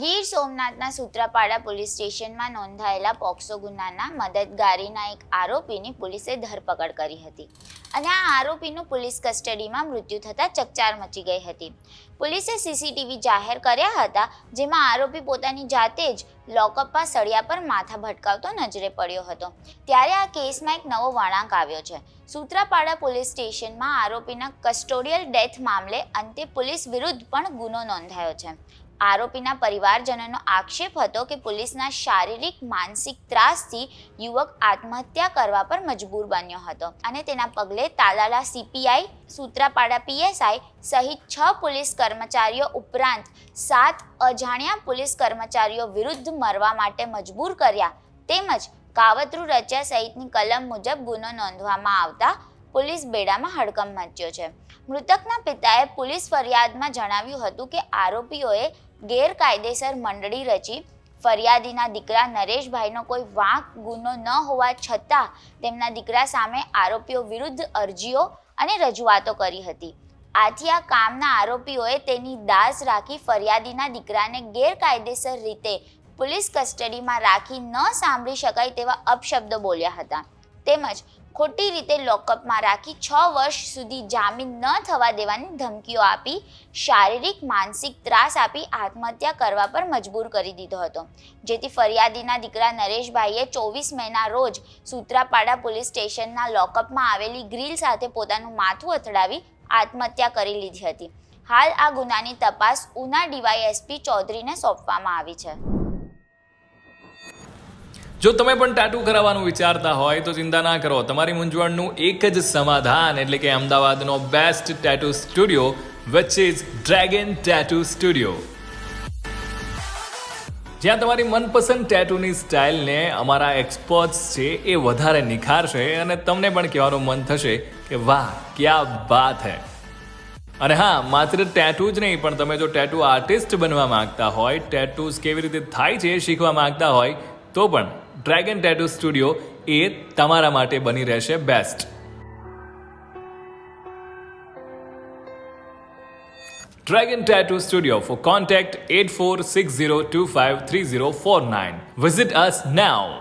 Gir સોમનાથના Sutrapada police સ્ટેશનમાં નોંધાયેલા POCSO ગુનાના મદદગારીના એક આરોપીની પોલીસે ધરપકડ કરી હતી. અને આ આરોપીનું પોલીસ કસ્ટડીમાં મૃત્યુ થતાં ચકચાર મચી ગઈ હતી. પોલીસે સીસીટીવી જાહેર કર્યા હતા, જેમાં આરોપી પોતાની જાતે જ લોકઅપમાં સળિયા પર માથા ભટકાવતો નજરે પડ્યો હતો. ત્યારે આ કેસમાં એક નવો વળાંક આવ્યો છે. સૂત્રાપાડા પોલીસ સ્ટેશનમાં આરોપીના કસ્ટોડિયલ ડેથ મામલે અંતે પોલીસ વિરુદ્ધ પણ ગુનો નોંધાયો છે. આરોપીના પરિવારજનોનો આક્ષેપ હતો કે પોલીસના શારીરિક, માનસિક ત્રાસથી યુવક આત્મહત્યા કરવા પર મજબૂર બન્યો હતો અને તેના પગલે તાલાલા સીપીઆઈ, સૂત્રાપાડા પીએસઆઈ સહિત છ પોલીસ કર્મચારીઓ ઉપરાંત સાત અજાણ્યા પોલીસ કર્મચારીઓ વિરુદ્ધ મરવા માટે મજબૂર કર્યા. તેમજ કાવતરું રચ્યા સહિતની કલમ મુજબ ગુનો નોંધવામાં આવતા પોલીસ બેડામાં હડકંપ મચ્યો છે. મૃતકના પિતાએ પોલીસ ફરિયાદમાં જણાવ્યું હતું કે આરોપીઓએ ગેરકાયદેસર મંડળી રચી, ફરિયાદીના દીકરા નરેશભાઈનો કોઈ વાંક ગુનો ન હોવા છતાં તેમના દીકરા સામે આરોપીઓ વિરુદ્ધ અરજીઓ અને રજૂઆતો કરી હતી. આથી આ કામના આરોપીઓએ તેની દાસ રાખી ફરિયાદીના દીકરાને ગેરકાયદેસર રીતે પોલીસ કસ્ટડીમાં રાખી ન સાંભળી શકાય તેવા અપશબ્દો બોલ્યા હતા. તેમજ ખોટી રીતે લોકઅપમાં રાખી છ વર્ષ સુધી જામીન ન થવા દેવાની ધમકીઓ આપી, શારીરિક, માનસિક ત્રાસ આપી, આત્મહત્યા કરવા પર મજબૂર કરી દીધો હતો. જેથી ફરિયાદીના દીકરા નરેશભાઈએ ચોવીસ મેના રોજ સૂત્રાપાડા પોલીસ સ્ટેશનના લોકઅપમાં આવેલી ગ્રીલ સાથે પોતાનું માથું અથડાવી આત્મહત્યા કરી લીધી હતી. હાલ આ ગુનાની તપાસ ઉના ડીવાયએસપી ચૌધરીને સોંપવામાં આવી છે. જો તમે પણ ટાટુ કરાવવાનું વિચારતા હોય તો ચિંતા ના કરો. તમારી મૂંઝવણનું એક જ સમાધાન એટલે કે અમદાવાદનો best tattoo studio which is dragon tattoo studio જ્યાં તમારી મનપસંદ ટેટુની સ્ટાઇલને અમારા એક્સપર્ટ્સ છે એ વધારે નિખારશે અને તમને પણ કહેવાનું મન થશે કે વાહ, ક્યા વાત હે. અને હા, માત્ર ટેટુ જ નહીં, પણ તમે જો ટેટુ આર્ટિસ્ટ બનવા માંગતા હોય ટેટુઝ કેવી રીતે થાય છે શીખવા માંગતા હોય, તો પણ ડ્રેગન ટેટુ સ્ટુડિયો એ તમારા માટે બની રહેશે best Dragon Tattoo Studio for contact 8460253049. Visit us now.